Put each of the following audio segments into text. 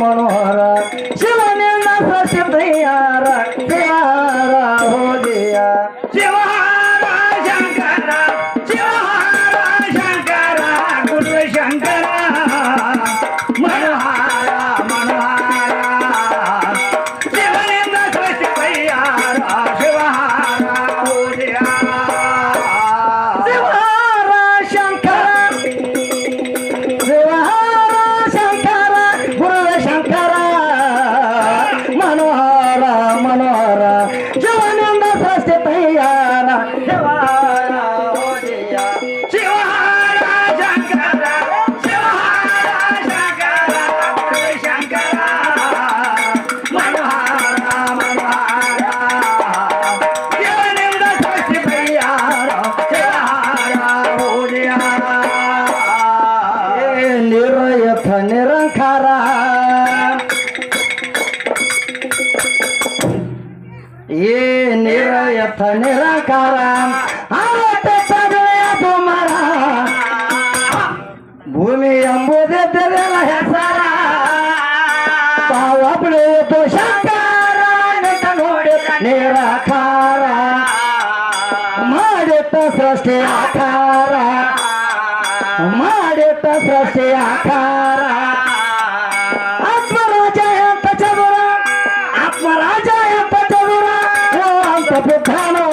ಮನೋಹರ ಶಿವನಿಂದ ಪ್ರಸಿದ್ಧಿಯಾರ ನಿರಂಕಾರ ಏ ನಿರಯಥ ನಿರಂಕಾರ ಮರ ಭೂಮಿ ಎಂಬುದಿದ್ದರೆಲ್ಲ ಹೆಸರ. ತಾವೊಬ್ಬಳು ಶಂಕರ. ನಿಂತ ನೋಡಿ ನಿರಾಕಾರ. ಮಾಡಿತ್ತ ಸೃಷ್ಟಿ ಆಕಾರ. ಮಾಡಿತ್ತ ಸೃಷ್ಟಿ ಆಕಾರ. Capitano.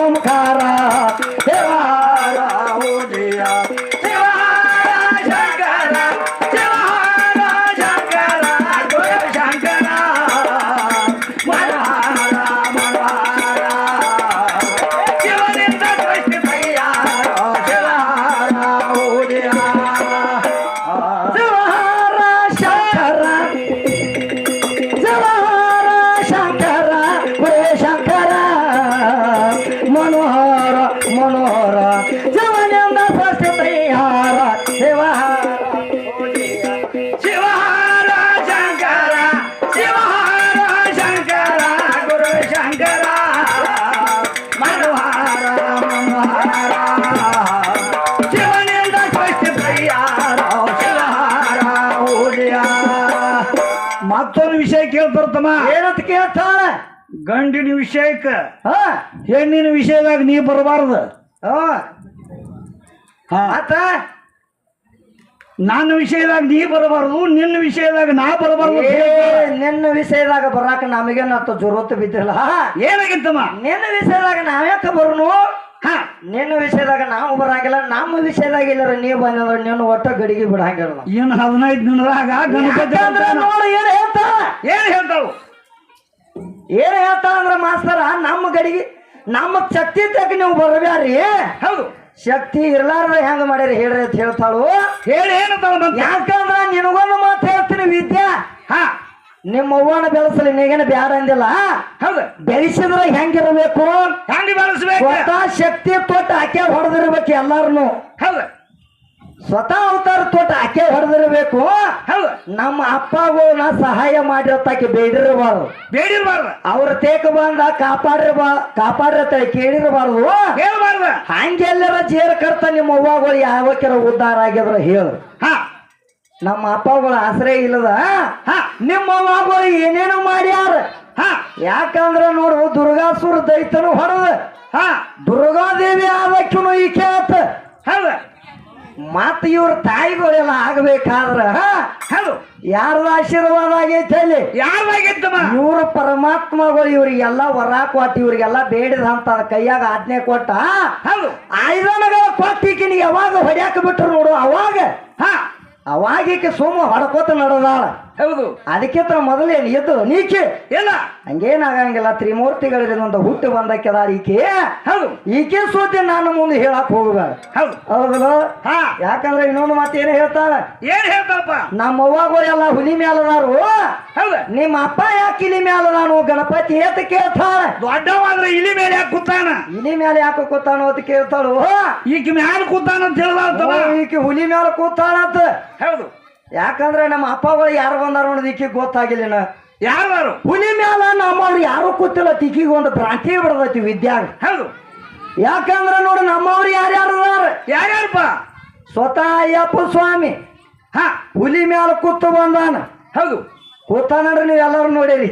ಏನಂತ ಕೇಳ್ತಾಳ? ಗಂಡಿನ ವಿಷಯಕ್ಕ ಹಾ. ಹೆಣ್ಣಿನ ವಿಷಯದಾಗ ನೀ ಬರಬಾರ್ದು. ಆತ? ನನ್ನ ವಿಷಯದಾಗ ನೀ ಬರಬಾರ್ದು ನಿನ್ನ ವಿಷಯದಾಗ ನಾ ಬರಬಾರ್ದು. ನಿನ್ನ ವಿಷಯದಾಗ ಬರಾಕ ನಮಗೇನತ್ತ ಜರುರತ್ ಬಿದ್ದಿಲ್ಲ? ಏನಾಗಿತ್ತಮ್ಮ? ನಿನ್ನ ವಿಷಯದಾಗ ನಾವ್ಯಾಕ ಬರುನು? ನಿನ್ನ ವಿಷಯದಾಗ ನಾವು ಬರಂಗಿಲ್ಲ ನಮ್ಮ ವಿಷಯದಾಗ ಇಲ್ಲರ ನೀವು ಬಂದ್ರ ನೀನು ಒಟ್ಟ ಗಡಿಗೆ ಬಿಡಂಗಿಲ್ಲ ಏನು ಹದಿನೈದು ದಿನದಾಗ ಗಣಪತಿ. ನೋಡು ಏನು ಹೇಳ್ತ? ಏನ್ ಹೇಳ್ತಾವು ಏನು ಹೇಳ್ತಾ ಅಂದ್ರೆ ಮಾಸ್ತರ ನಮ್ಮ ಗಡಿಗೆ ನಮ್ಮ ಶಕ್ತಿ ತಕ್ಕ ನೀವು ಬರಬ್ಯಾರಿ ಹೌದು. ಶಕ್ತಿ ಇರ್ಲಾರ್ದ ಹೆಂಗ ಮಾಡ್ಯಾರ ಹೇಳ್ರಿ ಅಂತ ಹೇಳ್ತಾಳು. ಹೇಳಿ ಏನು ಬಂತ ಯಾಕಂದ್ರ ನಿನಗೊಂದು ಮಾತು ಹೇಳ್ತೀನಿ ವಿದ್ಯಾ. ಹಾ. ನಿಮ್ಮ ಅವ್ವನ ಬೆಳೆಸಲಿ ನೀಗೇನು ಬ್ಯಾರ ಅಂದಿಲ್ಲ. ಹೌದು. ಬೆಳೆಸಿದ್ರ ಹೆಂಗಿರಬೇಕು? ಹೆಂಗ್ ಬೆಳೆಸ್ಬೇಕು? ಸ್ವತಃ ಶಕ್ತಿ ತೋಟ ಆಕೆ ಹೊಡೆದಿರ್ಬೇಕು ಎಲ್ಲಾರನು. ಹೌದು. ಸ್ವತಃ ಅವತಾರ ತೊಟ್ಟು ಆಕೆ ಹೊಡೆದಿರ್ಬೇಕು. ಹೌದು. ನಮ್ಮ ಅಪ್ಪಗಳನ್ನ ಸಹಾಯ ಮಾಡಿರತ್ತಾಕೆ ಬೇಡಿರಬಾರ್ದು. ಬೇಡಿರಬಾರ್ದು. ಅವ್ರ ತೇಕ ಬಂದ ಕಾಪಾಡಿರ್ಬಾ ಕಾಪಾಡಿರತ್ತ ಕೇಳಿರಬಾರ್ದು. ಹೇಳ್ಬಾರ್ದು ಹಂಗೆಲ್ಲರ ಜೇರ್ ಕರ್ತ ನಿಮ್ಮ ಅವ್ವಗಳು ಯಾವಕ್ಕೆ ಉದ್ಧಾರ ಆಗಿದ್ರ ಹೇಳು. ಹಾ. ನಮ್ಮ ಅಪ್ಪಗಳ ಆಶ್ರಯ ಇಲ್ಲದ ಹಾ ನಿಮ್ಮ ಅವ್ವಗಳು ಏನೇನು ಮಾಡ್ಯಾರ. ಹಾ ಯಾಕಂದ್ರ ನೋಡು ದುರ್ಗಾಸುರ ದೈತನು ಹೊಡೆದ ಹಾ ದುರ್ಗಾದೇವಿ ಆದಕ್ಕೂ ಈ ಆತ. ಹೌದು. ಮತ್ ಇವ್ರ ತಾಯಿಗಳೆಲ್ಲ ಆಗ್ಬೇಕಾದ್ರ ಹೌದು. ಯಾರದ ಆಶೀರ್ವಾದ ಆಗೈತೆ ಅಲ್ಲಿ? ಯಾರಾಗಿದ್ದ ಇವ್ರ ಪರಮಾತ್ಮಗಳು ಇವ್ರಿಗೆಲ್ಲ ವರ ಕೊಟ್ಟು ಇವ್ರಿಗೆಲ್ಲ ಬೇಡಿದಂತ ಕೈಯಾಗ ಆಜ್ಞೆ ಕೊಟ್ಟ ಹೌದು. ಆಯುಧನಗಳ ಕೊಟ್ಟಿಕಿನ ಯಾವಾಗ ಹೊಡ್ಯಾಕ ಬಿಟ್ರು ನೋಡು ಅವಾಗ. ಹಾ. ಅವಾಗೀಕೆ ಸೋಮ ಹೊಡ್ಕೋತ ನಡೆದಾಳ. ಹೌದು. ಅದಕ್ಕೆ ತರ ಮೊದಲೇನು ಎದ್ದು ನೀಕೆ ಏನ ಹಂಗೇನಾಗಂಗಿಲ್ಲ ತ್ರಿಮೂರ್ತಿಗಳಿಂದ ಹುಟ್ಟು ಬಂದಕ್ಕೆದ ಈಕೆ. ಹೌದು. ಈಕೆ ಸುದ್ದಿ ನಾನು ಮುಂದೆ ಹೇಳಕ್ ಹೋಗುದ ಹೌದು. ಹೌದಲ್ಲ? ಹಾ. ಯಾಕಂದ್ರೆ ಇನ್ನೊಂದು ಮಾತು ಏನು ಹೇಳ್ತಾರ ಏನ್ ಹೇಳ್ತಪ್ಪ ನಮ್ಮ ಎಲ್ಲ ಹುಲಿ ಮ್ಯಾಲದಾರು. ಹೌದು. ನಿಮ್ಮ ಅಪ್ಪ ಯಾಕೆ ಇಲಿ ಮ್ಯಾಲದಾನು? ಗಣಪತಿ ಏತ ಕೇಳ್ತಾಳ. ದೊಡ್ಡವಾದ್ರೆ ಇಲಿ ಮೇಲೆ ಯಾಕೆ ಕೂತಾನ? ಇಲಿ ಮೇಲೆ ಯಾಕೆ ಕೂತಾನೋ ಅಂತ ಕೇಳ್ತಾಳು. ಈಕೆ ಮ್ಯಾಲ ಕೂತಾನ ಅಂತ ಹೇಳ್ದ ಈಕೆ ಹುಲಿ ಮ್ಯಾಲ ಕೂತಾಳಂತ. ಹೌದು. ಯಾಕಂದ್ರೆ ನಮ್ಮ ಅಪ್ಪಗಳು ಯಾರು ಬಂದಾರ ನೋಡಿದ ಈಕೆ ಗೊತ್ತಾಗಿಲ್ಲ ಯಾರು ಹುಲಿ ಮ್ಯಾಲ ನಮ್ಮವ್ರು ಯಾರು ಕೂತಿಲ್ಲ ತಿಕ್ಕಿಗೆ ಒಂದು ಭ್ರಾಂತಿ ಬಿಡದೈತಿ ವಿದ್ಯಾಗ. ಹೌದು. ಯಾಕಂದ್ರೆ ನೋಡಿ ನಮ್ಮವ್ರು ಯಾರ್ಯಾರು ಯಾರ್ಯಾರಪ್ಪ ಸ್ವತಃ ಅಯ್ಯಪ್ಪ ಸ್ವಾಮಿ. ಹಾ. ಹುಲಿ ಮ್ಯಾಲ ಕೂತು ಬಂದಾನ. ಹೌದು. ಕೂತಾನಡ್ರಿ ನೀವು ಎಲ್ಲರೂ ನೋಡಿರಿ.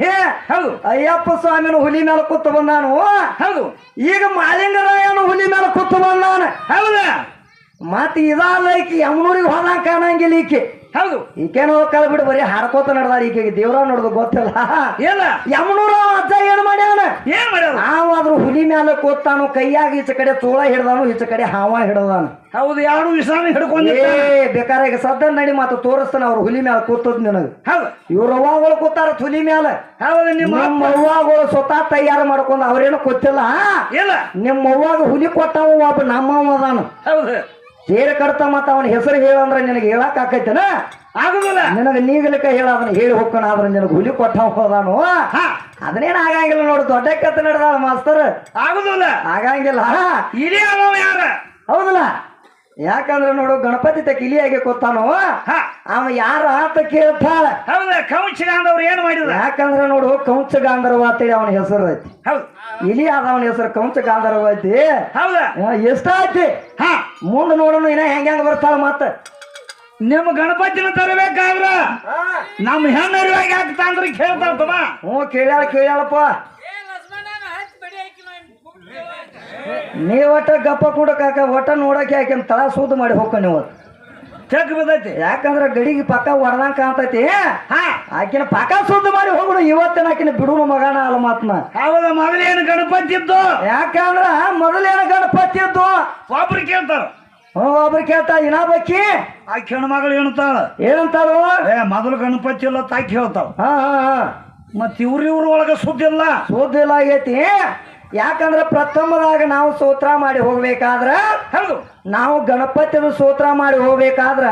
ಹೌದು. ಅಯ್ಯಪ್ಪ ಸ್ವಾಮಿನ ಹುಲಿ ಮೇಲೆ ಕೂತು ಬಂದಾನು. ಹೌದು. ಈಗ ಮಾಲಿಂಗರಾಯನ ಹುಲಿ ಮೇಲೆ ಕೂತು ಬಂದಾನ. ಹೌದಾ. ಮತ್ತೆ ಇದಲ್ಲ ಈಕಿ ಯಮನೂರಿಗೆ ಹೋದಂಗ ಕಾಣಂಗಿಲ್ಲ ಈಕೆ. ಹೌದು. ಈಕೇನೋ ಕಳ ಬಿಡು ಬರೀ ಹಾರ್ಕೋತ ನಡ್ದಾರ ಈಕೆಗೆ. ದೇವ್ರ ನೋಡುದು ಗೊತ್ತಿಲ್ಲ. ಏನ ಯಮನೂರ ಅಜ್ಜ ಏನ್ ಮಾಡ್ಯಾನ? ಏನ್ ನಾವು ಅದ್ರ ಹುಲಿ ಮ್ಯಾಲ ಕೂತಾನು ಕೈಯಾಗ ಈಚ ಕಡೆ ತೋಳ ಹಿಡ್ದಾನು ಈಚ ಕಡೆ ಹಾವ ಹಿಡ್ದಾನು. ಹೌದು ಯಾರು ವಿಶ್ರಾಮಿ ಏ ಬೇಕಾರೆ ಈಗ ಸದ್ದ ನಡಿ ಮಾತು ತೋರಿಸ್ತಾನ ಅವ್ರು ಹುಲಿ ಮ್ಯಾಲ ಕೂತದ್ ನಿನಗ. ಹೌದು. ಇವ್ರ ಅವ್ವಾಗಳು ಕೂತಾರ ಹುಲಿ ಮ್ಯಾಲ. ಹೌದು ನಿಮ್ಮ ನಮ್ಮ ಅವ್ವಾಗಳು ಸ್ವತಃ ತಯಾರು ಮಾಡ್ಕೊಂಡು ಅವ್ರೇನು ಗೊತ್ತಿಲ್ಲ. ಇಲ್ಲ. ನಿಮ್ಮ ಅವ್ವಾಗ ಹುಲಿ ಕೊಟ್ಟವ ಒಬ್ಬ ನಮ್ಮವ ಅದಾನ. ಹೌದು. ಸೇರಿ ಕಡ್ತ ಮತ್ತ ಅವನ ಹೆಸರು ಹೇಳಂದ್ರ ನಿನಗೆ ಹೇಳಕ್ ಆಕೈತನ? ಆಗುದಿಲ್ಲ. ನಿನಗ ನೀಗಲಿಕ್ಕ ಹೇಳ ಅದನ್ನ ಹೇಳಿ ಹೋಗ್ಕಣ ಆದ್ರೆ ನಿನಗ ಹುಲಿ ಕೊಟ್ಟ ಹೋದಾನು? ಹಾ. ಅದನ್ನೇನ್ ಆಗಂಗಿಲ್ಲ ನೋಡು ದೊಡ್ಡ ಕತ್ತ ನಡೆದ ಮಾಸ್ತರ್. ಆಗುದಿಲ್ಲ. ಆಗಂಗಿಲ್ಲ. ಇದೇ ಯಾರ? ಹೌದಲ್ಲ? ಯಾಕಂದ್ರೆ ನೋಡು ಗಣಪತಿ ತ ಕಿಲಿಯಾಗಿ ಕೊತ್ತಾನೋ ಹಾ. ಅವ ಯಾರ ಆತ ಕೇಳ್ತಾಳ. ಹೌದ ಕೌಚಿಗಾಂದವ್ರು ಏನ್ ಮಾಡಿದ್ರು? ಯಾಕಂದ್ರೆ ನೋಡು ಕೌಂಚ ಗಾಂಧರ್ವ ಅಂತೇಳಿ ಅವನ ಹೆಸರು ಐತಿ. ಹೌದು. ಇಲಿ ಆದ ಅವನ ಹೆಸರು ಕೌಂಚ ಗಾಂಧರ್ವ ಐತಿ. ಹೌದ. ಎಷ್ಟ ಐತಿ? ಹಾ. ಮುಂದೆ ನೋಡೋಣ ಇನ್ನ ಹೆಂಗ ಹೆಂಗ ಬರ್ತಾಳ ಮತ್ತ ನಿಮ್ಮ ಗಣಪತಿನ ತರಬೇಕಾದ್ರ? ನಮ್ಮ ಹೆಣ್ಣರಿವಾಗಿ ಆಗ್ತಾ ಅಂದ್ರೆ ಕೇಳ್ತಾ ತಮ್ಮ ಹ್ಞೂ ಕೇಳ್ಯಾಳ ಕೇಳ್ಯಾಳಪ್ಪ. ನೀ ಒಟ್ಟ ಗಪ್ಪ ಕೂಡಕಾಕ ಒಟ್ಟ ನೋಡಕ್ಕೆ ಆಕಿನ ತಳ ಸೂದು ಮಾಡಿ ಹೋಗ್ಕ ನೀವು ಚೆಕ್ ಬಿದ್ದೈತಿ. ಯಾಕಂದ್ರೆ ಗಡಿಗೆ ಪಕ್ಕ ಒಡ್ದಂಗೆ ಕಾಣ್ತೈತಿ. ಹಾ ಆಕಿನ ಪಕ್ಕ ಸುದ್ದು ಮಾಡಿ ಹೋಗ್ಬಿಡು. ಇವತ್ತಿನ ಆಕಿನ ಬಿಡುನು ಮಗನ ಅಲ್ಲ ಮಾತ್ನ. ಹೌದ ಮೊದಲೇನು ಗಣಪತಿ ಇದ್ದು ಯಾಕಂದ್ರ ಮೊದಲೇನ ಗಣಪತಿ ಇದ್ದು ಒಬ್ರು ಕೇಳ್ತಾರ. ಒಬ್ರು ಕೇಳ್ತಾ ಇನ್ನ ಬಕ್ಕಿ? ಆ ಹೆಣ್ಮಗಳು ಏನಂತಾಳ? ಏನಂತಾರು ಏ ಮೊದಲು ಗಣಪತಿ ಇಲ್ಲ ತಾಕಿ ಹೇಳ್ತಾವ ಹಾ ಹಾ ಹಾ. ಇವ್ರು ಇವ್ರ ಇವ್ರ ಒಳಗ ಸುದ್ದಿ ಇಲ್ಲ ಸುದ್ದಿಲ್ಲ ಆಗೈತಿ. ಯಾಕಂದ್ರ ಪ್ರಥಮದಾಗ ನಾವು ಸೂತ್ರ ಮಾಡಿ ಹೋಗ್ಬೇಕಾದ್ರ ಹೌದು. ನಾವು ಗಣಪತಿನ ಸೂತ್ರ ಮಾಡಿ ಹೋಗ್ಬೇಕಾದ್ರ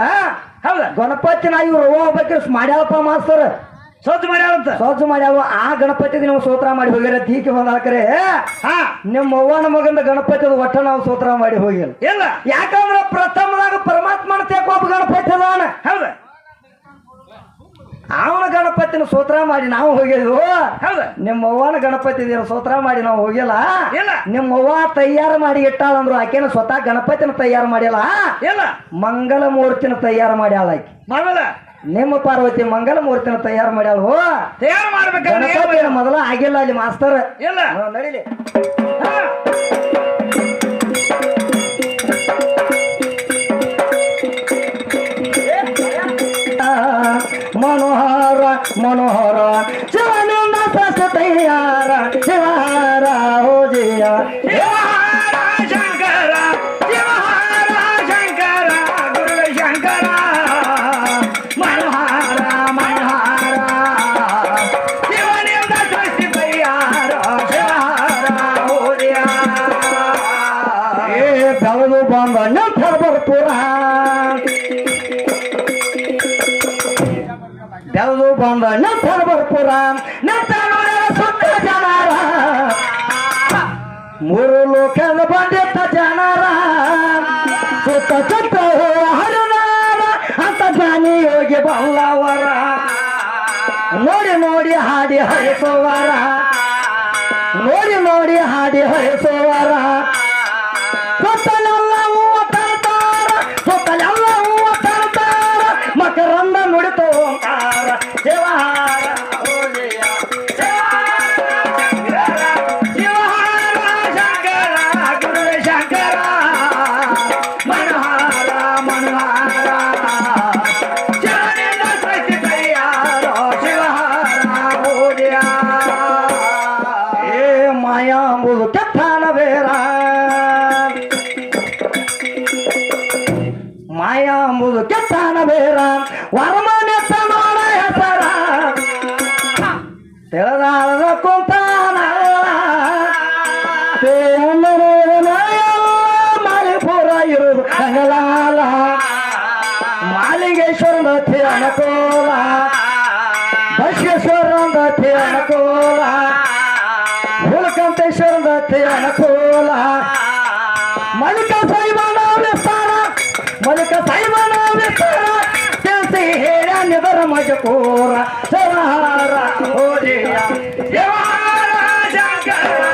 ಹೌದ. ಗಣಪತಿನ ಇವ್ರು ಹೋಗ್ಬೇಕ್ರಿ ಮಾಡ್ಯಾಳಪ್ಪ ಮಾಸ್ತರ್. ಸ್ವಚ್ಛ ಮಾಡ್ಯಾವಂತ ಸ್ವಚ್ಛ ಮಾಡ್ಯಾವ ಆ ಗಣಪತಿ ನೀವು ಸೂತ್ರ ಮಾಡಿ ಹೋಗಿರ ದೀಕೆ ಬಂದಾಕ್ರೆ ಹಾ. ನಿಮ್ಮ ಅವ್ವನ ಮಗಂದ ಗಣಪತಿ ಒಟ್ಟ ನಾವು ಸೂತ್ರ ಮಾಡಿ ಹೋಗಿಲ್ಲ ಇಲ್ಲ ಯಾಕಂದ್ರ ಪ್ರಥಮದಾಗ ಪರಮಾತ್ಮನ ತೇಕ ಒಬ್ಬ ಗಣಪತಿ ಅದಾನ. ಹೌದ. ಅವನ ಗಣಪತಿನ ಸೂತ್ರ ಮಾಡಿ ನಾವು ಹೋಗಿದ್ವು. ಹೌದು. ನಿಮ್ಮ ಅವ್ವನ ಗಣಪತಿ ಸೂತ್ರ ಮಾಡಿ ನಾವು ಹೋಗಿಲ್ಲ. ಇಲ್ಲ. ನಿಮ್ಮ ಅವ್ವ ತಯಾರು ಮಾಡಿ ಇಟ್ಟಾಳಂದ್ರು ಆಕೆನ ಸ್ವತಃ ಗಣಪತಿನ ತಯಾರು ಮಾಡಿಲ್ಲ. ಇಲ್ಲ. ಮಂಗಲ ಮೂರ್ತಿನ ತಯಾರು ಮಾಡ್ಯಾಳ ಆಕೆ. ನಿಮ್ಮ ಪಾರ್ವತಿ ಮಂಗಲ ಮೂರ್ತಿನ ತಯಾರು ಮಾಡ್ಯಾಳು. ತಯಾರು ಮಾಡ್ಬೇಕು ಮೊದಲ ಆಗಿಲ್ಲ ಅಲ್ಲಿ ಮಾಸ್ತರ್. ಇಲ್ಲ. ಹಾ, ನಡೀಲಿ. ಬಂದ ನಂತರ ಬರ್ಪುರ ನಂತರ ಸುತ್ತ ಜನರ. ಮೂರು ಲೋಕದ ಬಂದಿತ್ತ ಜನರ. ಸುತ್ತ ಸುತ್ತ ಹರಿದಾರ ಅಂತ ಜಾನಿ ಹೋಗಿ ಬಲ್ಲವರ ನೋಡಿ ನೋಡಿ ಹಾಡಿ ಹರಿಸುವರ ನೋಡಿ ನೋಡಿ ಹಾಡಿ ಹರಿಸುವರ ಬೇರ ವರಮನೆತ್ತ ನೋಡ ಹೆಸರ. ತೆಳದಾಳದ ಕುಂತಾನ ಮಾಲಿಪುರ ಇರುವುದು ಕಂಗಲಾಲ. ಮಾಲಿಂಗೇಶ್ವರನ ಥೇ ಅನುಕೂಲ ಬಸವೇಶ್ವರನ ಥೇ ಅನುಕೂಲ ಹುಲಕಂತೇಶ್ವರದ ಥೇ ಅನುಕೂಲ ಸೈವನ ಅದಕ್ಕೆ ಸೈವನ ತಿಳಿಸಿ ಹೇಳ ಬರ ಮಜಕೂರ ಸರಾರ ಹೋದೆಯ ದೇವಾರ ಶಂಕರ